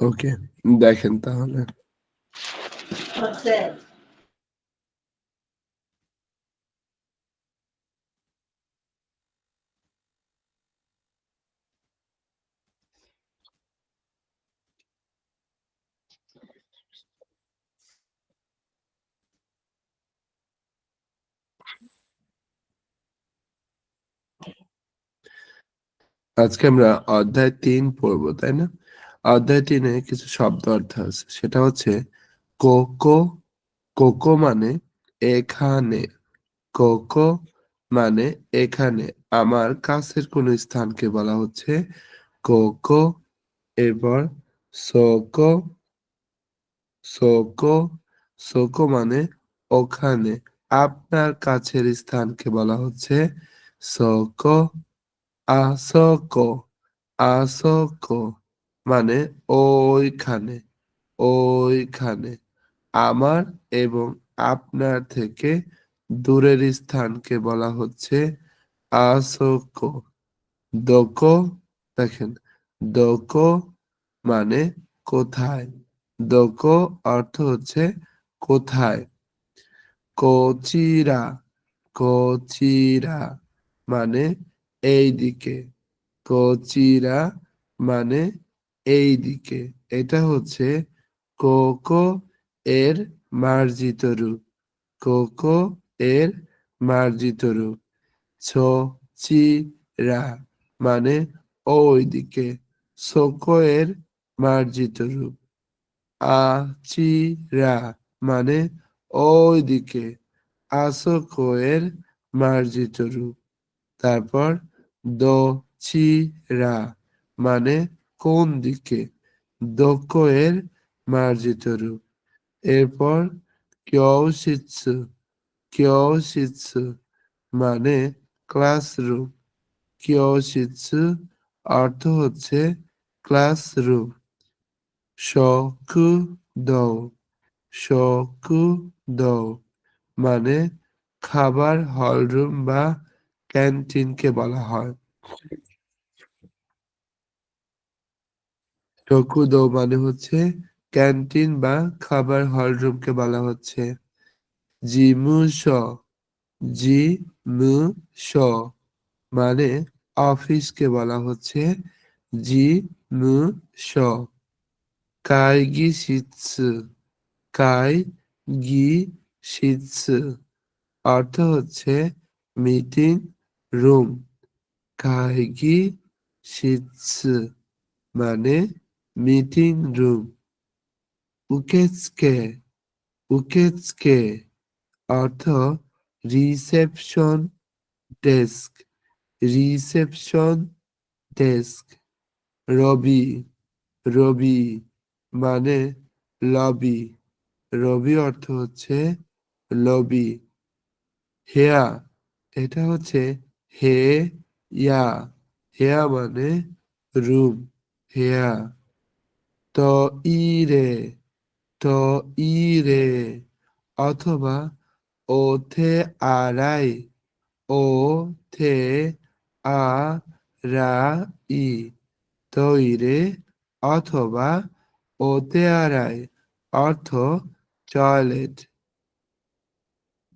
ওকে দেখেন তাহলে আজকে আমরা অধ্যায় তিন পড়ব তাই না? অধ্যায় কিছু শব্দ অর্থ আছে। সেটা হচ্ছে কোকো কোকো মানে এখানে, কোকো মানে এখানে। আমার কাছের কোন স্থানকে বলা হচ্ছে কোকো এরপর সোকো সোকো সোকো মানে ওখানে। আপনার কাছের স্থানকে বলা হচ্ছে সোকো, আসোকো আসোকো। মানে ওইখানে ওইখানে আমার এবং আপনার থেকে দূরের স্থানকে বলা হচ্ছে আসোকো। দোকো, দেখেন, দোকো মানে কোথায়? দোকো অর্থ হচ্ছে কোথায়? কোচিরা কোচিরা মানে এই দিকে কোচিরা মানে এই দিকে এটা হচ্ছে কোকো এর মার্জিত রূপ। কোকো এর মার্জিত রূপ। ছো চি রা মানে ওই দিকে সোকো এর মার্জিত রূপ। আ মানে ওই দিকে আসোকো এর মার্জিত রূপ। তারপর দো চি রা মানে কোন দিকে? দক্ষ এর মার্জিত রূপ। এরপর কিয়সিৎসু কিয়সিৎসু মানে ক্লাসরুম। কিয়সিৎসু অর্থ হচ্ছে ক্লাসরুম। শকু দৌ শকু দৌ মানে খাবার হলরুম বা ক্যান্টিনকে বলা হয়। টকুদো মানে হচ্ছে ক্যান্টিন বা খাবার হলরুমকে বলা হচ্ছে। জিমুস জি মু স মানে অফিসকে বলা হচ্ছে। জি মু স কাইগি শিৎসু কাই গি শিৎসু অর্থ হচ্ছে মিটিং রুম। কাইগি শিৎসু মানে মিটিং রুম উকেৎসকে উকেৎসকে অর্থ রিসেপশন ডেস্ক রিসেপশন ডেস্ক রবি রবি মানে লবি রবি অর্থ হচ্ছে লবি হেয়া এটা হচ্ছে হে ইয়া হেয়া মানে রুম হেয়া তো ইরে তো ইরে অথবা ওথে আড়াই ও থে আ রা ই তৈরে অথবা ওতে আড়াই, অর্থ টয়লেট।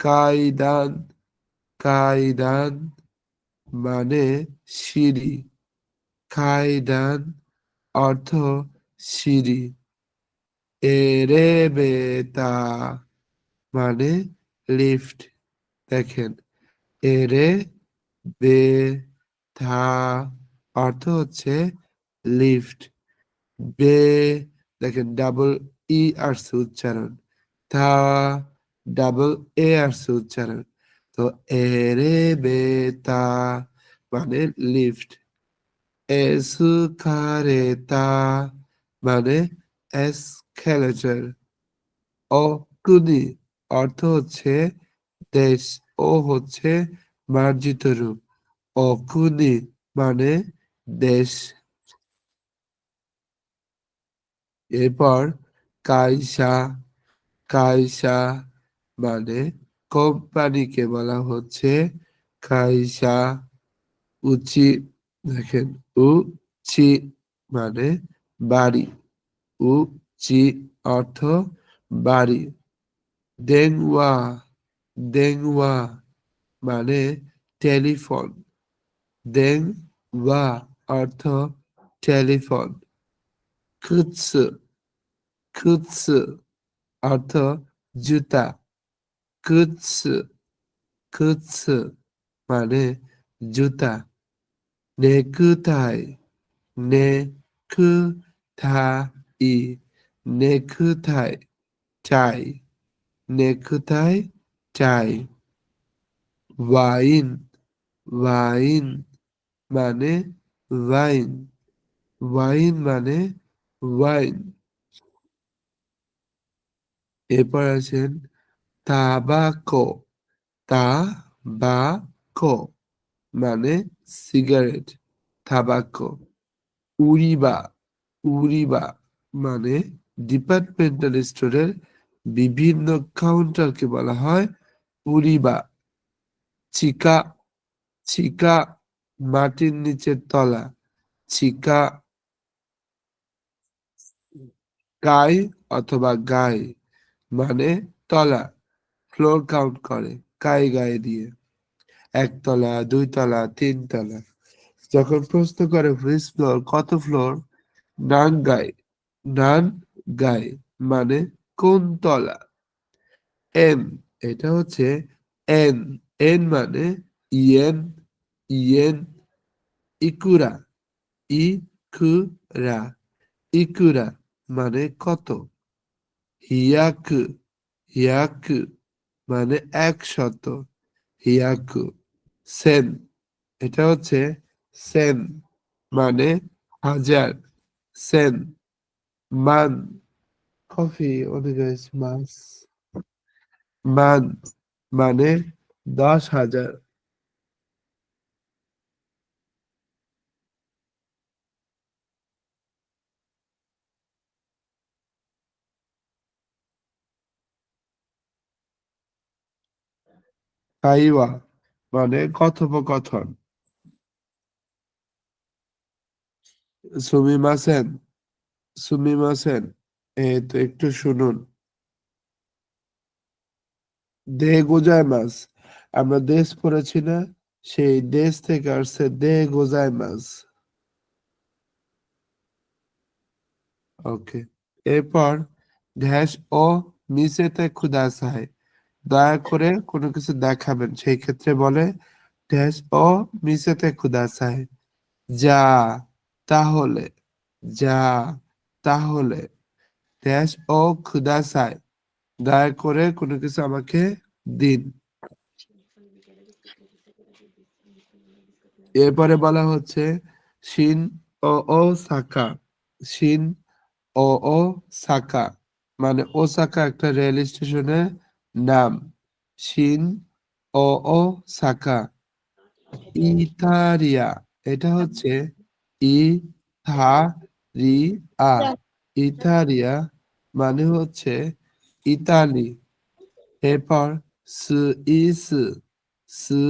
কায়দান কায়দান মানে সিঁড়ি। কায়দান অর্থ সিঁড়ি। এরে বেতা মানে লিফট, দেখেন। এরে বে থা অর্থ হচ্ছে লিফট। বে, দেখেন, ডাবল ই আসছে উচ্চারণ। থা, ডাবল এ আসছে উচ্চারণ। তো এরে বে তা মানে লিফট। এসুকারেতা মানে এসকেলেটর অকুনি অর্থ হচ্ছে দেশ ও হচ্ছে মার্জিত রূপ। অকুনি মানে দেশ। এরপর কাইসা। কাইসা মানে কোম্পানিকে বলা হচ্ছে কাইসা। উচি দেখেন, উচি মানে বাড়ি উ চি অর্থ বাড়ি দেংওয়া দেংওয়া মানে টেলিফোন দেং ওয়া অর্থ টেলিফোন কুৎস কুৎস অর্থ জুতা কুৎস কুৎস মানে জুতা নেকুতাই নেকুথাই নেকুথাই চাই নেকুথাই চাই। ওয়াইন ওয়াইন মানে ওয়াইন ওয়াইন মানে ওয়াইন। এরপর আছেন তাবাকো তাবাকো মানে সিগারেট, তাবাকো, উড়িবা। উড়িবা মানে ডিপার্টমেন্টাল স্টোরের বিভিন্ন কাউন্টারকে বলা হয় উড়িবা চিকা চিকা মাটির নিচের তলা। চিকা গায় অথবা গায়ে মানে তলা ফ্লোর কাউন্ট করে গায়ে গায়ে দিয়ে। একতলা দুই তলা, তিন যখন প্রশ্ন করে ফ্রিজ ফ্লোর কত ফ্লোর নান গায়ে নান গায়ে মানে কোন তলা? এন, এটা হচ্ছে এন এন মানে ইয়েন ইয়েন, ইকুরা ইকুরা ইকুরা মানে কত? হিয়াকু হিয়াকু মানে একশত, হিয়াকু, সেন, এটা হচ্ছে সেন মানে হাজার। সেন মান কফি অনুযায়ী মাস মান মানে দশ হাজার কাইওয়া মানে কথোপকথন. সুমিমাসেন সুমিমাসেন এই তো একটু শুনুন। দে গোজায় মাস আমরা দেশ পড়েছি না, সেই দেশ থেকে আসছে দে গোজায় মাস ওকে, এরপর ড্যাশ ও মিসেতে খুদাসায় দয়া করে কোনো কিছু দেখাবেন, সেই ক্ষেত্রে বলে ড্যাশ ও মিসেতে খুদাসায় যা তাহলে, যা, তাহলে ড্যাশ ও খুদাসায় দয়া করে কোনো কিছু আমাকে দিন। এরপরে বলা হচ্ছে, শিন ও ও সাকা, শিন ও ও সাকা মানে ও ওসাকা একটা রেল স্টেশনের নাম। শিন ও ও সাকা। ইতারিয়া, এটা হচ্ছে ই থা রি আ ইতারিয়া মানে হচ্ছে ইতালি। এরপর সু ইস সু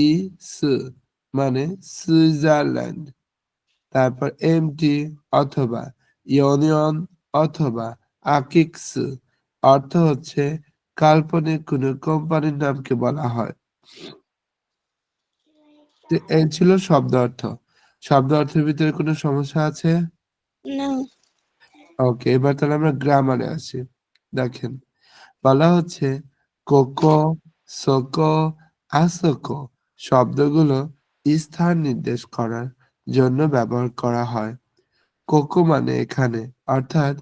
ইস মানে সুইজারল্যান্ড। তারপর এমটি অথবা ইউনিয়ন অথবা আকিক্স অর্থ হচ্ছে কাল্পনিক কোন কোম্পানির নামকে বলা হয়। এই ছিল শব্দ অর্থ। শব্দ অর্থের ভিতরে কোনো সমস্যা আছে? না। ওকে এবার তাহলে আমরা গ্রামারে আসি। দেখেন বলা হচ্ছে কোকো সোকো আসোকো শব্দগুলো স্থান নির্দেশ করার জন্য ব্যবহার করা হয়। কোকো মানে এখানে অর্থাৎ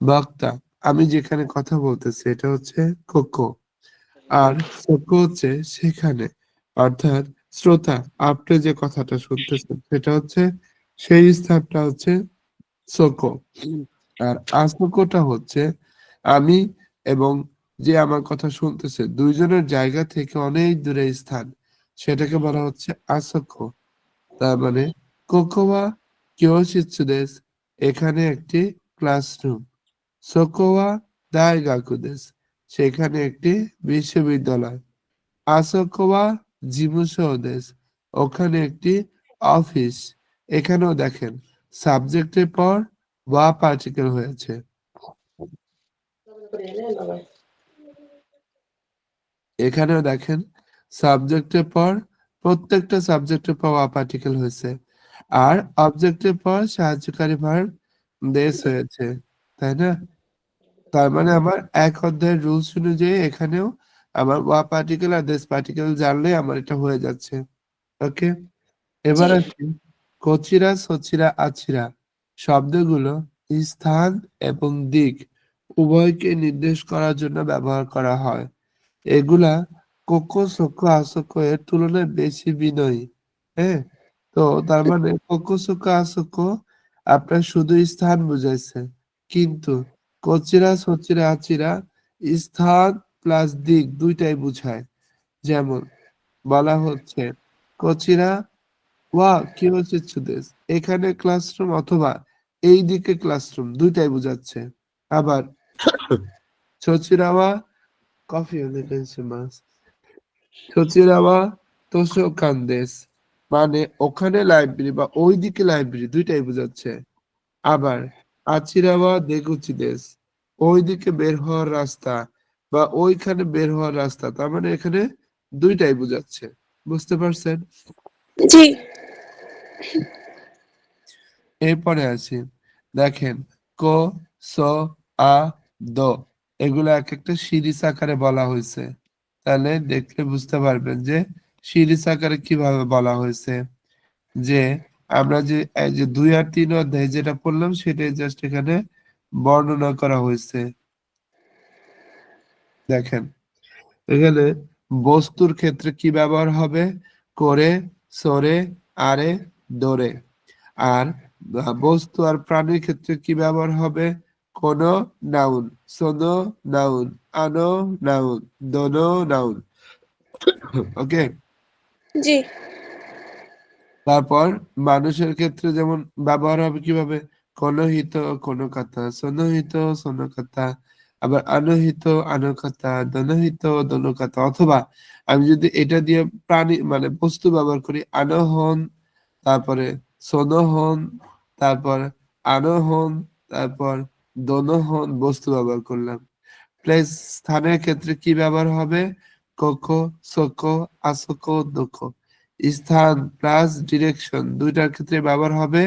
বক্তা। আমি যেখানে কথা বলতেছি এটা হচ্ছে কোকো। আর সোকো হচ্ছে সেখানে অর্থাৎ শ্রোতা, আপনি যে কথাটা শুনতেছেন, সেটা হচ্ছে, সেই স্থানটা হচ্ছে সোকো আর আসোকোটা হচ্ছে, আমি এবং যে আমার কথা শুনতেছে, দুইজনের জায়গা থেকে অনেক দূরে স্থান, সেটাকে বলা হচ্ছে আসোকো তার মানে কোকোয়া কিয়োশিৎসুদেস এখানে একটি ক্লাসরুম। সোকোয়া দাইগাকুদেস সেখানে একটি বিশ্ববিদ্যালয়। আসোকোয়া জিমুসোদেস ওখানে একটি অফিস এখানেও দেখেন সাবজেক্টের পর ওয়া পার্টিকেল হয়েছে। এখানেও দেখেন সাবজেক্টের পর প্রত্যেকটা সাবজেক্টের পর ওয়া পার্টিকেল হয়েছে। আর অবজেক্টের পর সাহায্যকারী ভার্ব দেশ হয়েছে, তাই না? তার মানে আমার এক অধ্যায়ের রুলস অনুযায়ী এখানেও আমার ওয়া পার্টিকেল আর দেশ পার্টিকেল জানলে আমার এটা হয়ে যাচ্ছে। ওকে এবার। আসি। কচিরা সচিরা আছিরা শব্দগুলো স্থান এবং দিক উভয়কে নির্দেশ করার জন্য ব্যবহার করা হয়। এগুলা কোকো সোকো আসোকো এর তুলনায় বেশি বিনয়ী। হ্যাঁ? তো তার মানে কোকো সোকো আসোকো আপনার শুধু স্থান বুঝাইছে। কিন্তু কচিরা সচিরা আচিরা স্থান প্লাস দিক দুইটাই বুঝায়। যেমন বলা হচ্ছে, কচিরা ওয়া কি হচ্ছে সুদেশ? এখানে ক্লাসরুম অথবা এই দিকে ক্লাসরুম দুইটাই বোঝাচ্ছে। আবার সচিরাওয়া কফি মাস। সচিরাওয়া তোষো কান্দেশ। মানে ওখানে লাইব্রেরি বা ওই দিকে লাইব্রেরি দুইটাই বোঝাচ্ছে। আবার, আচিরাওয়া দেগুচি দেশ ওই দিকে বের হওয়ার রাস্তা। বা ওইখানে বের হওয়ার রাস্তা তার মানে এখানে দুইটাই বোঝাচ্ছে। বুঝতে পারছেন? জি। এরপরে আছি। দেখেন ক স আ দ এগুলো এক একটা সিরিজ আকারে বলা হয়েছে। তাহলে দেখলে বুঝতে পারবেন যে সিরিজ আকারে কীভাবে বলা হয়েছে। যে আমরা যে এই যে দুই আর তিন অধ্যায় যেটা পড়লাম সেটাই জাস্ট এখানে বর্ণনা করা হয়েছে। দেখেন এখানে বস্তুর ক্ষেত্রে কি ব্যবহার হবে? করে সরে আরে দরে। আর বস্তু আর প্রাণীর ক্ষেত্রে কি ব্যবহার হবে? কোন নাউন সোনো নাউন আনো নাউন দোনো নাউন। ওকে? জি। তারপর মানুষের ক্ষেত্রে যেমন ব্যবহার হবে কীভাবে? কনহিত কোনো কথা সনহিত সন কথা আবার আনহিত আনো কথা দনহিত দন কথা অথবা আমি যদি এটা দিয়ে প্রাণী মানে বস্তু ব্যবহার করি, আনোহন, তারপরে সোনহন, তারপর আনোহন, তারপর দনহন বস্তু ব্যবহার করলাম। প্লেস স্থানের ক্ষেত্রে কি ব্যবহার হবে? কোকো সোকো আসোকো দোকো স্থান প্লাস ডিরেকশন দুইটার ক্ষেত্রে ব্যবহার হবে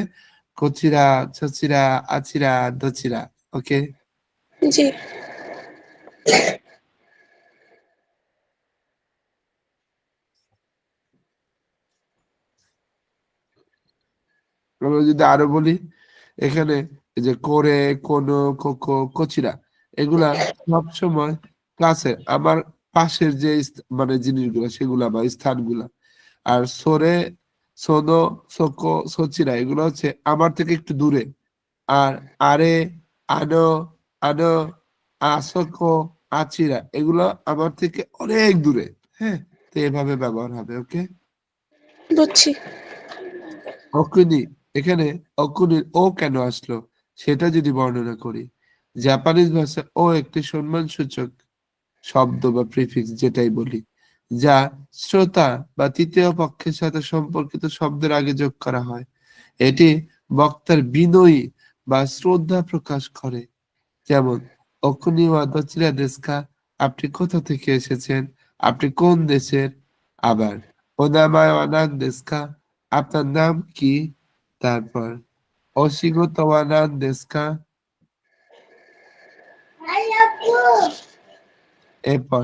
কচিরা, ছচিরা, আচিরা, দচিরা। ওকে? জি। আমরা যদি আরও বলি, এখানে যে করে, কোনো কচিরা, এগুলা সব সময় ক্লাসে আমার পাশের যে মানে জিনিসগুলো, সেগুলা বা স্থানগুলা। আর সরে, সোনো, সোকো, সচিরা, এগুলো হচ্ছে আমার থেকে একটু দূরে। আর আরে, আনো আনো আসোকো আচিরা এগুলো আমার থেকে অনেক দূরে। হ্যাঁ তো এভাবে ব্যবহার হবে ওকে? বুঝছি। অকুনি এখানে অকুনির ও কেন আসলো সেটা যদি বর্ণনা করি। জাপানিজ ভাষা ও একটি সম্মানসূচক শব্দ বা প্রিফিক্স যেটাই বলি যা শ্রোতা বা তৃতীয় পক্ষের সাথে সম্পর্কিত শব্দের আগে যোগ করা হয়। এটি বক্তার বিনয়ী বা শ্রদ্ধা প্রকাশ করে। যেমন অকুনি ওয়া দেশকা। আপনি কোথা থেকে এসেছেন? আপনি কোন দেশের? আবার, ওনামায় অনান দেশকা। আপনার নাম কি? তারপর অশিগত ওয়ানান দেশকা। এরপর,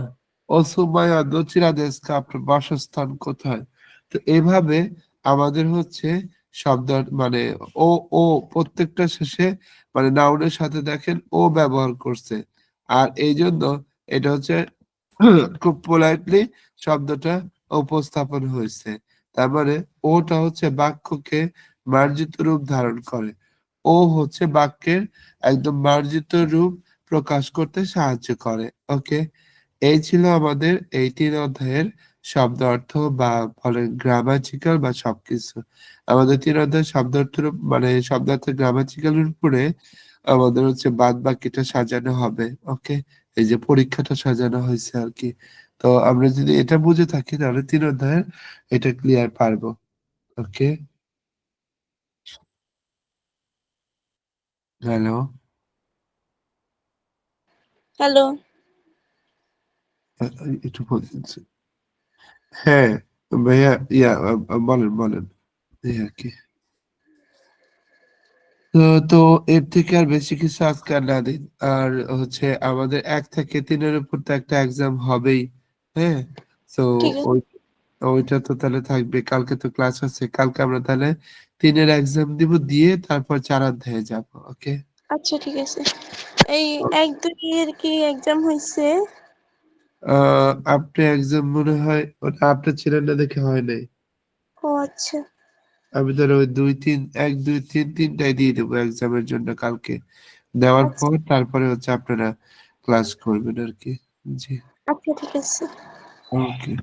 অসুমায় দচিরা দেশকা, আপনার বাসস্থান কোথায়? তো এভাবে আমাদের হচ্ছে শব্দ মানে ও ও প্রত্যেকটা শেষে মানে নাউনের সাথে দেখেন ও ব্যবহার করছে। আর এই জন্য এটা হচ্ছে খুব পোলাইটলি শব্দটা উপস্থাপন হয়েছে। তার মানে ওটা হচ্ছে বাক্যকে মার্জিত রূপ ধারণ করে। ও হচ্ছে বাক্যের একদম মার্জিত রূপ প্রকাশ করতে সাহায্য করে। ওকে এই ছিল আমাদের এই তিন অধ্যায়ের শব্দ অর্থ বা বলেন গ্রামাটিক্যাল বা সবকিছু। আমাদের তিন অধ্যায় শব্দ অর্থ মানে শব্দার্থ গ্রামাটিক্যাল উপরে আমাদের হচ্ছে বাদ বাকিটা সাজানো হবে ওকে এই যে পরীক্ষাটা সাজানো হয়েছে আর কি। তো আমরা যদি এটা বুঝে থাকি তাহলে তিন অধ্যায়ের এটা ক্লিয়ার পারব ওকে হ্যালো হ্যালো একটু বলছি হ্যাঁ ভাইয়া ইয়া বলেন বলেন। আর কি। তো তো এর থেকে আর বেশি কিছু আজকে আর না দিন। আর হচ্ছে আমাদের এক থেকে তিনের উপর তো একটা এক্সাম হবেই হ্যাঁ? তো ওই ওইটা তো তাহলে থাকবে। কালকে তো ক্লাস আছে কালকে আমরা তাহলে তিনের এক্সাম দিব দিয়ে তারপর চার অধ্যায়ে যাব ওকে আচ্ছা ঠিক আছে। এই এক দুই এর কি এক্সাম হয়েছে আপনি এক্সাম মনে হয় ওটা আপনার ছিলেন না দেখে হয় নাই। ও আচ্ছা। আমি ধরো ওই দুই তিন এক দুই তিন তিনটাই দিয়ে দেবো এক্সামের জন্য কালকে। দেওয়ার আচ্ছা। পর তারপরে হচ্ছে আপনারা ক্লাস করবেন আর কি। জি। আচ্ছা ঠিক আছে। ওকে